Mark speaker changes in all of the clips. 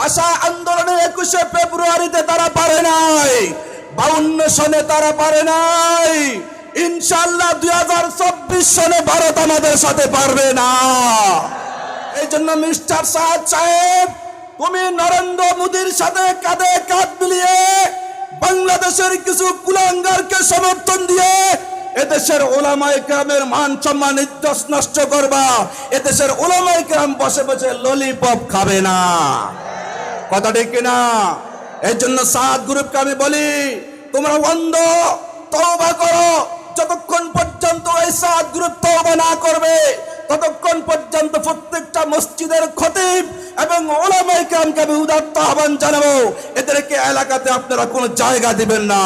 Speaker 1: ভাষা আন্দোলনে একুশে ফেব্রুয়ারিতে তারা পারে নাই। বাউন্ন সনে তারা পারে নাই। ইনশাল্লাহ দুই হাজার চব্বিশ সনে ভারত আমাদের সাথে পারবে না। এই জন্য মিস্টার সাহাদ সাহেব, তুমি নরেন্দ্র মোদীর সাথে কাঁধে কাঁধ মিলিয়ে বাংলাদেশের কিছু কুলাঙ্গারকে সমর্থন দিয়ে এদেশের ওলামাই গ্রামের মান সম্মান নষ্ট করবা। এদেশের ওলামাই গ্রাম বসে বসে ললিপপ খাবে না। কথা ঠিক কিনা? এর জন্য সাত গ্রুপকে আমি বলি, তোমরা বন্ধ, তওবা করো। যতক্ষণ পর্যন্ত এই সাত গ্রুপ তওবা না করবে, ততক্ষণ পর্যন্ত প্রত্যেকটা মসজিদের খতিব এবং ওলামাই কেরামকে আমি উদাত্ত আহ্বান জানাব। এদেরকে এলাকাতে আপনারা কোনো জায়গা দিবেন না।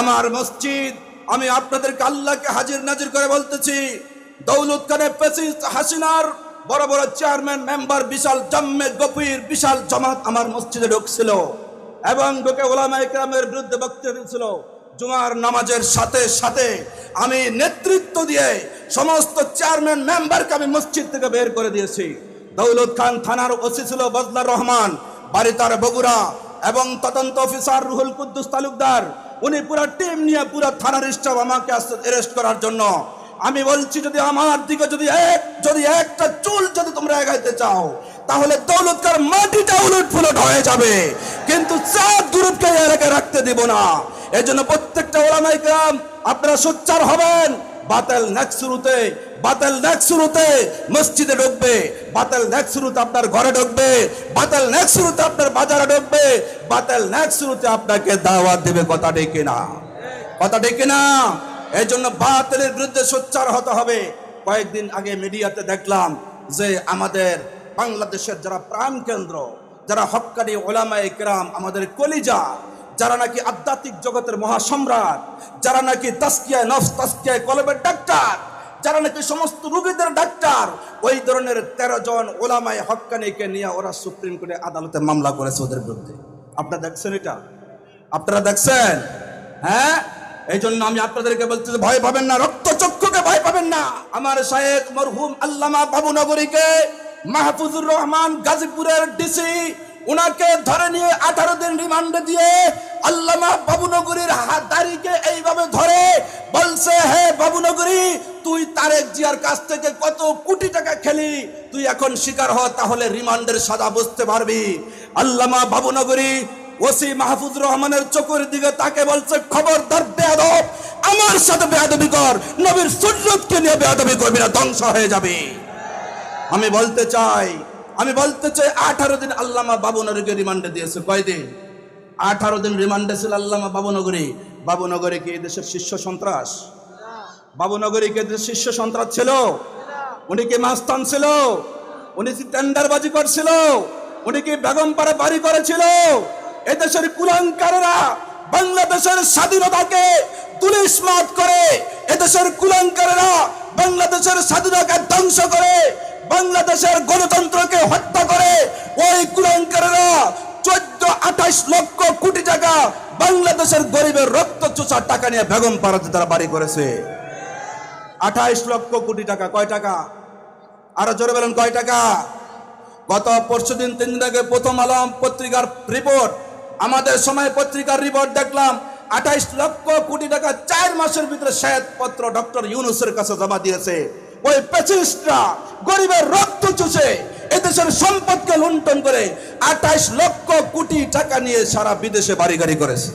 Speaker 1: আমার মসজিদ, আমি আপনাদেরকে আল্লাহকে হাজির নাজির করে বলতেছি দৌলত প্রেসিডেন্ট হাসিনার বড় বড় চেয়ারম্যান, মেম্বার, বিশাল জম্মে গফির, বিশাল জামাত আমার মসজিদে ঢুকছিল এবং ঢুকে ওলামা ইকরামের বিরুদ্ধে বক্তব্য দিয়েছিল, জুমার নামাজের সাথে সাথে আমি নেতৃত্ব দিয়ে সমস্ত চেয়ারম্যান, মেম্বারকে আমি মসজিদ থেকে বের করে দিয়েছি। দৌলত খান থানার ওসি ছিল বজলার রহমান, বাড়ি তার বগুড়া এবং তদন্ত অফিসার রুহুল কুদ্দুস তালুকদার। উনি পুরো টিম নিয়ে পুরো থানার স্টাফ আমাকে অ্যারেস্ট করার জন্য আমি বলছি, যদি আমার দিকে যদি এক, যদি একটা চুল যদি তোমরা এগাইতে চাও, তাহলে দৌলতকার মাটিটা উলট ফুলট হয়ে যাবে। কিন্তু গ্রুপকে এই এলাকায় রাখতে দিব না। এই জন্য প্রত্যেকটা ওলামাই গ্রাম আপনারা সোচ্চার হবেন, বাতেল নেক্সট শুরুতে, বাতেল নেক্সট শুরুতে মসজিদে ঢুকবে, বাতেল নেক্সট শুরুতে আপনার ঘরে ঢুকবে, বাতেল নেক্সট শুরুতে আপনার বাজারে ঢুকবে, বাতেল নেক্সট শুরুতে আপনাকে দাওয়াত দেবে, কথা ডেকে না কথা ডেকে না এই জন্য বাতিলের বিরুদ্ধে সোচ্চার হতে হবে। কয়েকদিন আগে মিডিয়াতে দেখলাম যে আমাদের বাংলাদেশের যারা প্রাণ কেন্দ্র, যারা হক্কানি ওলামায়ে কেরাম আমাদের কলিজা, যারা নাকি আধ্যাত্মিক জগতের মহাসম্রাট, যারা নাকি তাস্কিয়ায় নফস, তাস্কিয়ায় কলবের ডাক্তার, যারা নাকি সমস্ত রোগীদের ডাক্তার, ওই ধরনের তেরো জন ওলামায় হক্কানিকে নিয়ে ওরা সুপ্রিম কোর্টে আদালতে মামলা করেছে ওদের বিরুদ্ধে। আপনারা দেখছেন এটা? আপনারা দেখছেন? হ্যাঁ? এই জন্য আমি আপনাদেরকে বলতে ভয় পাবেন না রক্ত চক্ষুকে ভয় পাবেন না। আমার শায়েক মরহুম আল্লামা বাবুনগরীকে মাহফুজুর রহমান গাজীপুরের ডিসি উনাকে ধরে নিয়ে আঠারো দিন রিমান্ডে দিয়ে আল্লামা বাবুনগরীর হাত দাড়িকে এইভাবে ধরে বলছে, হে বাবুনগরী, তুই তারেক জিয়ার কাছ থেকে কত কোটি টাকা খেলি? তুই এখন শিকার হ, তাহলে রিমান্ডের সাজা বুঝতে পারবি। আল্লামা বাবুনগরী ওসি মাহফুজ রহমানের চোখের দিকে তাকে বলছে, খবরদার বেয়াদব, আমার সাথে বেয়াদবি কর। নবীর সুন্নতকে নিয়ে বেয়াদবি করবি না, ধ্বংস হয়ে যাবে। আমি বলতে চাই, আমি বলতে চাই, আঠারো দিন আল্লামা বাবুনগরীকে রিমান্ডে দিয়েছে। কয়দিন? আঠারো দিন রিমান্ডে ছিল আল্লামা বাবুনগরী। বাবুনগরী কি দেশের শীর্ষ সন্ত্রাস? বাবুনগরী কি দেশের শীর্ষ সন্ত্রাস ছিল? উনি কি মাস্তান ছিল? উনি কি টেন্ডারবাজি করছিল? উনি কি বেগমপাড়া বাড়ি করেছিল? এদেশের কুলাঙ্কারেরা বাংলাদেশের স্বাধীনতাকে তুলিসমাত করে, এদেশের কুলাঙ্কারেরা বাংলাদেশের স্বাধীনতাকে ধ্বংস করে, বাংলাদেশের গণতন্ত্রকে হত্যা করে, ওই কুলাঙ্কারেরা চোদ্দ আঠাইশ লক্ষ কোটি টাকা বাংলাদেশের গরিবের রক্ত চোষার টাকা নিয়ে বেগম পাড়াতে তারা বাড়ি করেছে। আঠাইশ লক্ষ কোটি টাকা, কয় টাকা? আরও জোরে বলেন, কয় টাকা? গত পরশু দিন তিন দিন আগে প্রথম আলম পত্রিকার রিপোর্ট আমাদের সময় পত্রিকার রিপোর্ট দেখলাম, আঠাইশ লক্ষ কোটি টাকা চার মাসের ভিতরে পত্র ডক্টর ইউনুসের কাছে জমা দিয়েছে। ওই পেচিস্টরা গরিবের রক্ত চুষে এদেশের সম্পদকে লুণ্ঠন করে আঠাইশ লক্ষ কোটি টাকা নিয়ে সারা বিদেশে বাড়ি গাড়ি করেছে।